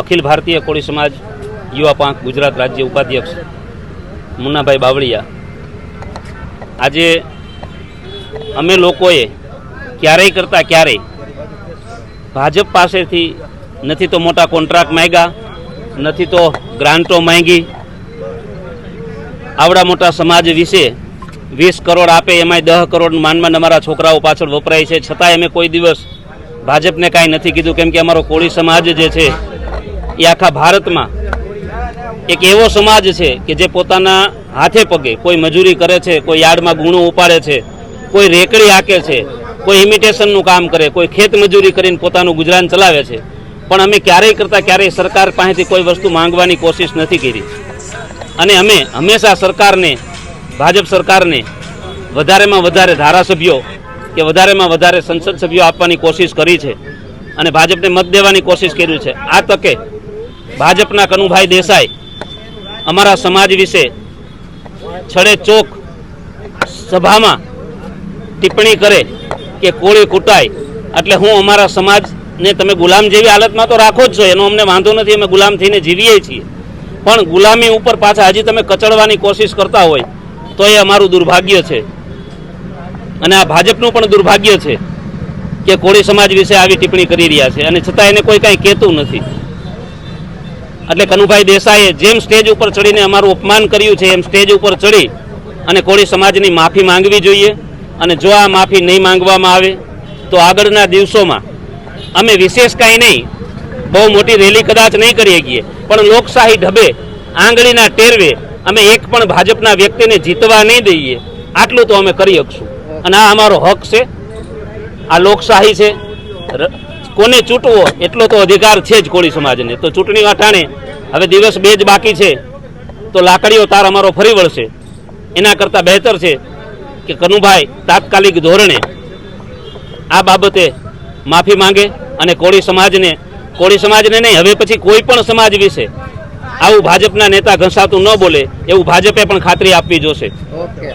અખિલ ભારતીય કોળી સમાજ યુવા પાંખ ગુજરાત રાજ્ય ઉપાધ્યક્ષ મુન્નાભાઈ બાવળિયા. આજે અમે લોકોએ ક્યારેય કરતાં ક્યારેય ભાજપ પાસેથી નથી તો મોટા કોન્ટ્રાક્ટ માંગ્યા, નથી તો ગ્રાન્ટો માંગી. આવડા મોટા સમાજ વિશે વીસ કરોડ આપે એમાંય દહ કરોડ માનમાં અમારા છોકરાઓ પાછળ વપરાય છે. છતાંય અમે કોઈ દિવસ ભાજપને કાંઈ નથી કીધું, કેમ કે અમારો કોળી સમાજ જે છે એ આખા ભારતમાં એક એવો સમાજ છે કે જે પોતાના હાથે પગે કોઈ મજૂરી કરે છે, કોઈ યાર્ડમાં ગુણો ઉપાડે છે, કોઈ રેકડી હાકે છે, કોઈ ઇમિટેશનનું કામ કરે, કોઈ ખેત મજૂરી કરીને પોતાનું ગુજરાન ચલાવે છે. પણ અમે ક્યારેય કરતાં ક્યારેય સરકાર પાસેથી કોઈ વસ્તુ માંગવાની કોશિશ નથી કરી. અને અમે હંમેશા સરકારને, ભાજપ સરકારને વધારેમાં વધારે ધારાસભ્યો કે વધારેમાં વધારે સંસદ સભ્યો આપવાની કોશિશ કરી છે. અને ભાજપને મત દેવાની કોશિશ કર્યું છે. આ તકે ભાજપના કનુભાઈ દેસાઈ અમારા સમાજ વિશે છડે ચોક સભામાં ટિપ્પણી કરે કે કોળી કૂટાય. એટલે હું અમારા સમાજને તમે ગુલામ જેવી હાલતમાં તો રાખો જ છો, એનો અમને વાંધો નથી, અમે ગુલામ થઈને જીવીએ છીએ. પણ ગુલામી ઉપર પાછા હજી તમે કચડવાની કોશિશ કરતા હોય તો એ અમારું દુર્ભાગ્ય છે. અને આ ભાજપનું પણ દુર્ભાગ્ય છે કે કોળી સમાજ વિશે આવી ટિપ્પણી કરી રહ્યા છે. અને છતાં એને કોઈ કાંઈ કહેતું નથી. એટલે કનુભાઈ દેસાઈએ જેમ સ્ટેજ ઉપર ચડીને અમારું અપમાન કર્યું છે, એમ સ્ટેજ ઉપર ચડી અને કોળી સમાજની માફી માંગવી જોઈએ અને જો આ માફી નહીં માંગવામાં આવે, તો આગળના દિવસોમાં અમે વિશેષ કાંઈ નહીં, બહુ મોટી રેલી કદાચ નહીં કરી શકીએ, પણ લોકશાહી ઢબે, આંગળીના ટેરવે અમે એક પણ ભાજપના વ્યક્તિને જીતવા નહીં દઈએ, આટલું તો અમે કરી શકશું. અને આ અમારો હક છે, આ લોકશાહી છે કોને ચૂંટવો એટલો તો અધિકાર છે જ કોળી સમાજને. તો ચૂંટણી અટાણે હવે દિવસ બે જ બાકી છે, તો લાકડીઓ તાર અમારો ફરી વળશે. એના કરતાં બહેતર છે કે કનુભાઈ તાત્કાલિક ધોરણે આ બાબતે માફી માંગે અને કોળી સમાજને કોળી સમાજને નહીં, હવે પછી કોઈ પણ સમાજ વિશે આવું ભાજપના નેતા ઘસાતું ન બોલે, એવું ભાજપે પણ ખાતરી આપવી જોશે. ઓકે.